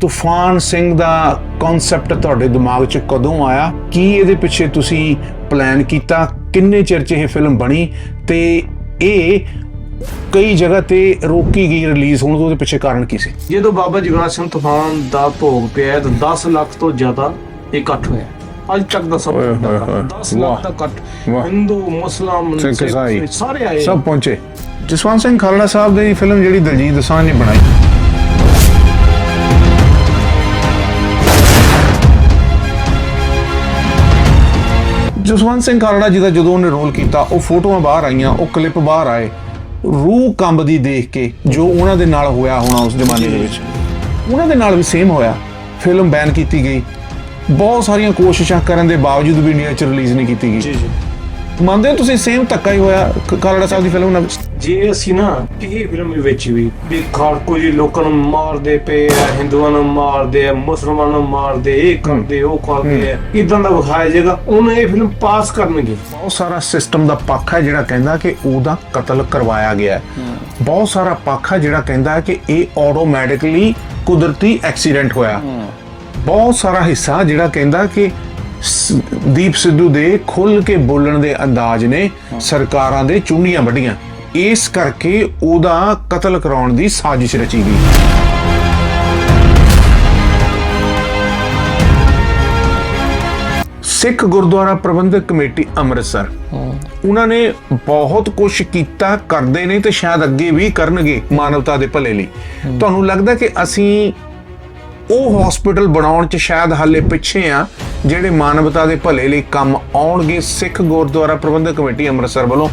ਤੂਫਾਨ ਸਿੰਘ ਦਾ ਕਨਸੈਪਟ ਤੁਹਾਡੇ ਦਿਮਾਗ 'ਚ ਕਦੋਂ ਆਇਆ? ਕੀ ਇਹਦੇ ਪਿੱਛੇ ਤੁਸੀਂ ਪਲਾਨ ਕੀਤਾ? ਕਿੰਨੇ ਚਿਰ 'ਚ ਇਹ ਫਿਲਮ ਬਣੀ? ਤੇ ਇਹ ਕਈ ਜਗ੍ਹਾ ਤੇ ਰੋਕੀ ਗਈ ਰਿਲੀਜ਼ ਹੋਣ ਤੋਂ ਉਹਦੇ ਪਿੱਛੇ ਕਾਰਨ ਕੀ ਸੀ? ਜਦੋਂ ਬਾਬਾ ਜਗਨਾਥ ਸਿੰਘ ਤੂਫਾਨ ਦਾ ਭੋਗ ਪਿਆ ਤਾਂ 10 ਲੱਖ ਤੋਂ ਜ਼ਿਆਦਾ ਇਕੱਠ ਹੋਇਆ ਅੱਜ ਤੱਕ ਦਾ ਸਭ ਓਏ ਹੋਏ ਹੋਏ। 10 ਲੱਖ ਦਾ ਇਕੱਠ। ਹਿੰਦੂ ਮੁਸਲਮਾਨ ਸਿੱਖ। ਸਾਰੇ ਆਏ। ਸਭ ਪਹੁੰਚੇ। ਜਸਵੰਤ ਸਿੰਘ ਖਾਲੜਾ ਸਾਹਿਬ ਦੀ ਫਿਲਮ ਜਿਹੜੀ ਦਲਜੀਤ ਦੋਸਾਂਝ ਨੇ ਬਣਾਈ। ਜਸਵੰਤ ਸਿੰਘ ਕਾਲੜਾ ਜੀ ਦਾ ਜਦੋਂ ਉਹਨੇ ਰੋਲ ਕੀਤਾ, ਉਹ ਫੋਟੋਆਂ ਬਾਹਰ ਆਈਆਂ, ਉਹ ਕਲਿੱਪ ਬਾਹਰ ਆਏ। ਰੂਹ ਕੰਬਦੀ ਦੇਖ ਕੇ ਜੋ ਉਹਨਾਂ ਦੇ ਨਾਲ ਹੋਇਆ ਹੋਣਾ ਉਸ ਜ਼ਮਾਨੇ ਦੇ ਵਿੱਚ। ਉਹਨਾਂ ਦੇ ਨਾਲ ਵੀ ਸੇਮ ਹੋਇਆ। ਫਿਲਮ ਬੈਨ ਕੀਤੀ ਗਈ। ਬਹੁਤ ਸਾਰੀਆਂ ਕੋਸ਼ਿਸ਼ਾਂ ਕਰਨ ਦੇ ਬਾਵਜੂਦ ਵੀ ਇੰਡੀਆ 'ਚ ਰਿਲੀਜ਼ ਨਹੀਂ ਕੀਤੀ ਗਈ। ਜੀ ਜੀ। ਮੰਨਦੇ ਹੋ ਤੁਸੀਂ ਸੇਮ ਧੱਕਾ ਹੀ ਹੋਇਆ ਕ- ਖਾਲੜਾ ਸਾਹਿਬ ਦੀ ਫਿਲਮ ਨਾਲ ਜੇ ਅਸੀਂ ਨਾ ਇਹ ਫਿਲਮ ਵਿੱਚ ਵੀ ਵੀ ਖਾੜਕੂ ਜੀ ਲੋਕਾਂ ਨੂੰ ਮਾਰਦੇ ਪਏ ਆ ਹਿੰਦੂਆਂ ਨੂੰ ਮਾਰਦੇ ਆ ਮੁਸਲਮਾਨਾਂ ਨੂੰ ਮਾਰਦੇ ਇਹ ਕਰਦੇ ਉਹ ਕਰਦੇ ਆ ਇਦਾਂ ਦਾ ਵਿਖਾਇਆ ਜਾਏਗਾ ਉਹਨੂੰ ਇਹ ਫਿਲਮ ਪਾਸ ਕਰਨਗੇ। ਬਹੁਤ ਸਾਰਾ ਸਿਸਟਮ ਦਾ ਪੱਖ ਹੈ ਜਿਹੜਾ ਕਹਿੰਦਾ ਕਿ ਉਹਦਾ ਕਤਲ ਕਰਵਾਇਆ ਗਿਆ ਹੈ। ਬਹੁਤ ਸਾਰਾ ਪੱਖ ਹੈ ਜਿਹੜਾ ਕਹਿੰਦਾ ਕਿ ਇਹ ਆਟੋਮੈਟਿਕਲੀ ਕੁਦਰਤੀ ਐਕਸੀਡੈਂਟ ਹੋਇਆ। ਬਹੁਤ ਸਾਰਾ ਹਿੱਸਾ ਜਿਹੜਾ ਕਹਿੰਦਾ ਕਿ ਦੀਪ ਸਿੱਧੂ ਦੇ ਖੁੱਲ ਕੇ ਬੋਲਣ ਦੇ ਅੰਦਾਜ਼ ਨੇ ਸਰਕਾਰਾਂ ਦੇ ਚੁੰਡੀਆਂ ਵੱਡੀਆਂ ਇਸ ਕਰਕੇ ਉਹਦਾ ਕਤਲ ਕਰਾਉਣ ਦੀ ਸਾਜ਼ਿਸ਼ ਰਚੀ ਗਈ। ਸਿੱਖ ਗੁਰਦੁਆਰਾ ਪ੍ਰਬੰਧਕ ਕਮੇਟੀ ਅੰਮ੍ਰਿਤਸਰ। ਉਹਨਾਂ ਨੇ ਬਹੁਤ ਕੁਝ ਕੀਤਾ ਕਰਦੇ ਨੇ ਤੇ ਸ਼ਾਇਦ ਅੱਗੇ ਵੀ ਕਰਨਗੇ ਮਾਨਵਤਾ ਦੇ ਭਲੇ ਲਈ। ਤੁਹਾਨੂੰ ਲੱਗਦਾ ਕਿ ਅਸੀਂ ਉਹ ਹਸਪੀਟਲ ਬਣਾਉਣ 'ਚ ਸ਼ਾਇਦ ਹਾਲੇ ਪਿੱਛੇ ਆ? ਜਿਹੜੇ ਮਾਨਵਤਾ ਦੇ ਭਲੇ ਲਈ ਕੰਮ ਆਉਣਗੇ ਸਿੱਖ ਗੁਰਦੁਆਰਾ ਪ੍ਰਬੰਧਕ ਕਮੇਟੀ ਅੰਮ੍ਰਿਤਸਰ ਵੱਲੋਂ।